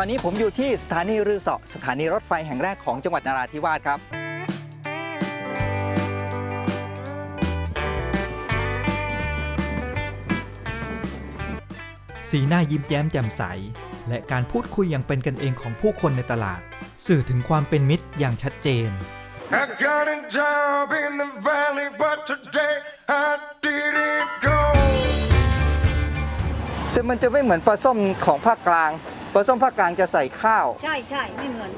อนนี้ผมอยู่ที่สถานีรือเสาะสถานีรถไฟแห่งแรกของจังหวัดนราธิวาสครับ สีหน้ายิ้มแย้มแจ่มใส และการพูดคุยอย่างเป็นกันเองของผู้คนในตลาด สื่อถึงความเป็นมิตรอย่างชัดเจน I got a job in the valley, but today I didn't go. แต่มันจะไม่เหมือนปลาส้มของภาคกลาง ปลาส้มภาคกลางจะใส่ข้าว ใช่ใช่ไม่เหมือน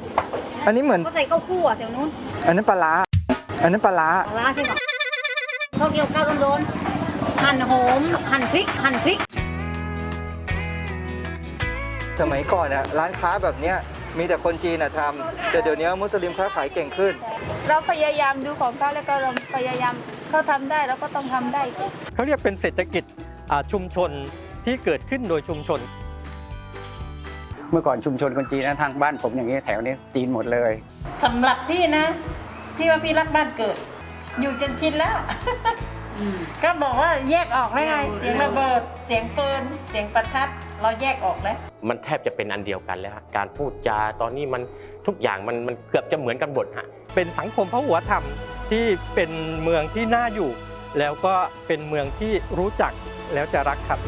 อันนี้เหมือนเขาใส่ข้าวคั่วแถวนู้นอันนั้นปลาร้าอันนั้นปลาร้าปลาร้าใช่ปะเขาเกี่ยวข้าวโดนๆหั่นหอมหั่นพริกหั่นพริก สมัยก่อนอะร้านค้าแบบเนี้ยมีแต่คนจีนอะทำแต่เดี๋ยวนี้มุสลิมค้าขายเก่งขึ้น เราพยายามดูของเขาแล้วก็เราพยายามเขาทำได้เราก็ต้องทำได้สิ เขาเรียกเป็นเศรษฐกิจอ่าชุมชนที่เกิดขึ้นโดยชุมชน เมื่อก่อนชุมชนคนจีนนะทางบ้านผมอย่างนี้แถวนี้จีนหมดเลยสำหรับพี่นะ ที่ว่าพี่รักบ้านเกิด อยู่จนชินแล้ว ก็บอกว่าแยกออกแล้วไง เสียงระเบิด เสียงปืน เสียงประทัด เราแยกออกแล้ว มันแทบจะเป็นอันเดียวกันแล้วฮะการพูดจาตอนนี้มันทุกอย่างมันมันเกือบจะเหมือนกันหมดฮะ เป็นสังคมพหุธรรมที่เป็นเมืองที่น่าอยู่ แล้วก็เป็นเมืองที่รู้จักแล้วจะรักครับ